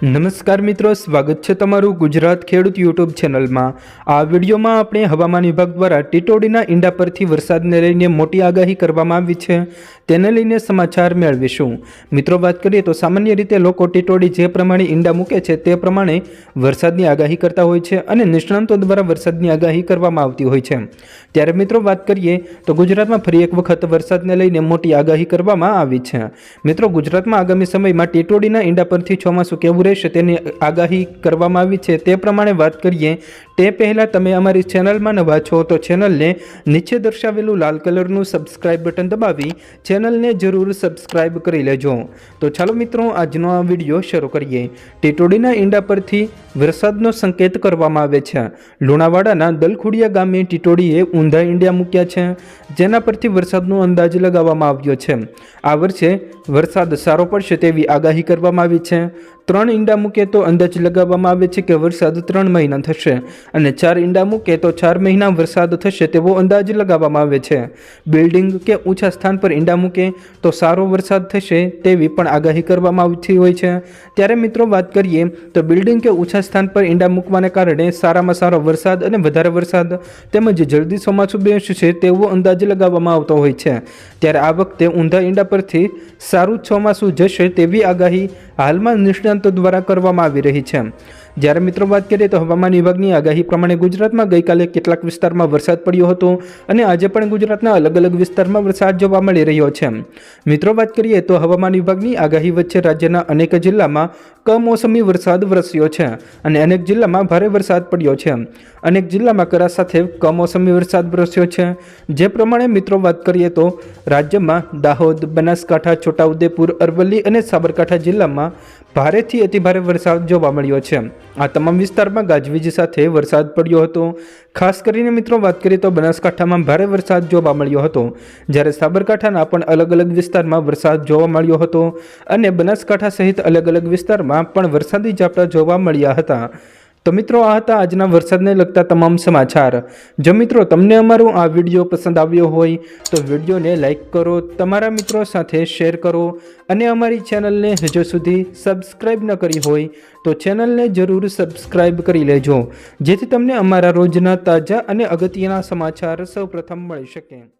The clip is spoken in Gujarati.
નમસ્કાર મિત્રો, સ્વાગત છે તમારું ગુજરાત ખેડૂત યુટ્યુબ ચેનલમાં. આ વિડીયોમાં આપણે હવામાન વિભાગ દ્વારા ટીટોડીના ઈંડા પરથી વરસાદને લઈને મોટી આગાહી કરવામાં આવી છે. તેને લઈને સમાચાર મેળવીશું. મિત્રો, વાત કરીએ તો સામાન્ય રીતે લોકો ટીટોડી જે પ્રમાણે ઈંડા મૂકે છે તે પ્રમાણે વરસાદની આગાહી કરતા હોય છે અને નિષ્ણાંતો દ્વારા વરસાદની આગાહી કરવામાં આવતી હોય છે. ત્યારે મિત્રો, વાત કરીએ તો ગુજરાતમાં ફરી એક વખત વરસાદને લઈને મોટી આગાહી કરવામાં આવી છે. મિત્રો, ગુજરાતમાં આગામી સમયમાં ટીટોડીના ઈંડા પરથી ચોમાસું કેવું રહેશે તેની આગાહી કરવામાં આવી છે. તે પ્રમાણે વાત કરીએ તે પહેલાં તમે અમારી ચેનલમાં નવા છો તો ચેનલને નીચે દર્શાવેલું લાલ કલરનું સબસ્ક્રાઇબ બટન દબાવી ચેનલને જરૂર સબસ્ક્રાઇબ કરી લેજો. તો ચાલો મિત્રો, આજનો આ વીડિયો શરૂ કરીએ. ટીટોડીના ઈંડા પરથી વરસાદનો સંકેત કરવામાં આવે છે. લુણાવાડાના દલખુડિયા ગામે ટીટોડીએ ઊંધા ઈંડિયા મૂક્યા છે, જેના પરથી વરસાદનો અંદાજ લગાવવામાં આવ્યો છે. આ વર્ષે વરસાદ સારો પડશે તેવી આગાહી કરવામાં આવી છે. ત્રણ ઈંડા મૂકે તો અંદાજ લગાવવામાં આવે છે કે વરસાદ ત્રણ મહિના થશે. અને ચાર ઈંડા મૂકે તો ચાર મહિના વરસાદ થશે તેવો અંદાજ લગાવવામાં આવે છે. બિલ્ડિંગ કે ઊંચા સ્થાન પર ઈંડા મૂકે તો સારો વરસાદ થશે તેવી પણ આગાહી કરવામાં આવતી હોય છે. ત્યારે મિત્રો વાત કરીએ તો બિલ્ડિંગ કે ઊંચા સ્થાન પર ઈંડા મૂકવાને કારણે સારામાં સારો વરસાદ અને વધારે વરસાદ તેમજ જલ્દી ચોમાસું બેસશે તેવો અંદાજ લગાવવામાં આવતો હોય છે. ત્યારે આ વખતે ઊંધા ઈંડા પરથી સારું ચોમાસું જશે તેવી આગાહી હાલમાં નિષ્ણાંતો દ્વારા કરવામાં આવી રહી છે. જ્યારે મિત્રો વાત કરીએ તો હવામાન વિભાગની આગાહી પ્રમાણે ગુજરાતમાં ગઈકાલે કેટલાક વિસ્તારમાં વરસાદ પડ્યો હતો અને આજે પણ ગુજરાતના અલગ અલગ વિસ્તારમાં વરસાદ જોવા મળી રહ્યો છે. મિત્રો વાત કરીએ તો હવામાન વિભાગની આગાહી વચ્ચે રાજ્યના અનેક જિલ્લામાં કમોસમી વરસાદ વરસ્યો છે અને અનેક જિલ્લામાં ભારે વરસાદ પડ્યો છે. અનેક જિલ્લામાં કરા સાથે કમોસમી વરસાદ વરસ્યો છે. જે પ્રમાણે મિત્રો વાત કરીએ તો રાજ્યમાં દાહોદ, બનાસકાંઠા, છોટાઉદેપુર, અરવલ્લી અને સાબરકાંઠા જિલ્લામાં ભારેથી અતિભારે વરસાદ જોવા મળ્યો છે. આ તમામ વિસ્તારમાં ગાજવીજ સાથે વરસાદ પડ્યો હતો. ખાસ કરીને મિત્રો વાત કરીએ તો બનાસકાંઠામાં ભારે વરસાદ જોવા મળ્યો હતો. જ્યારે સાબરકાંઠાના પણ અલગ અલગ વિસ્તારમાં વરસાદ જોવા મળ્યો હતો અને બનાસકાંઠા સહિત અલગ અલગ વિસ્તારમાં પણ વરસાદી ઝાપટા જોવા મળ્યા હતા. તો મિત્રો, આ હતા આજના વરસાદને લગતા તમામ સમાચાર. જો મિત્રો, તમને અમારો આ વીડિયો પસંદ આવ્યો હોય, તો વિડીયોને લાઇક કરો, તમારા મિત્રો સાથે શેર કરો, અને અમારી ચેનલને હજુ સુધી સબસ્ક્રાઈબ ન કરી હોય, તો ચેનલને જરૂર સબસ્ક્રાઈબ કરી લેજો. જેથી તમને અમારા રોજના તાજા અને અગત્યના સમાચાર સૌપ્રથમ મળી શકે.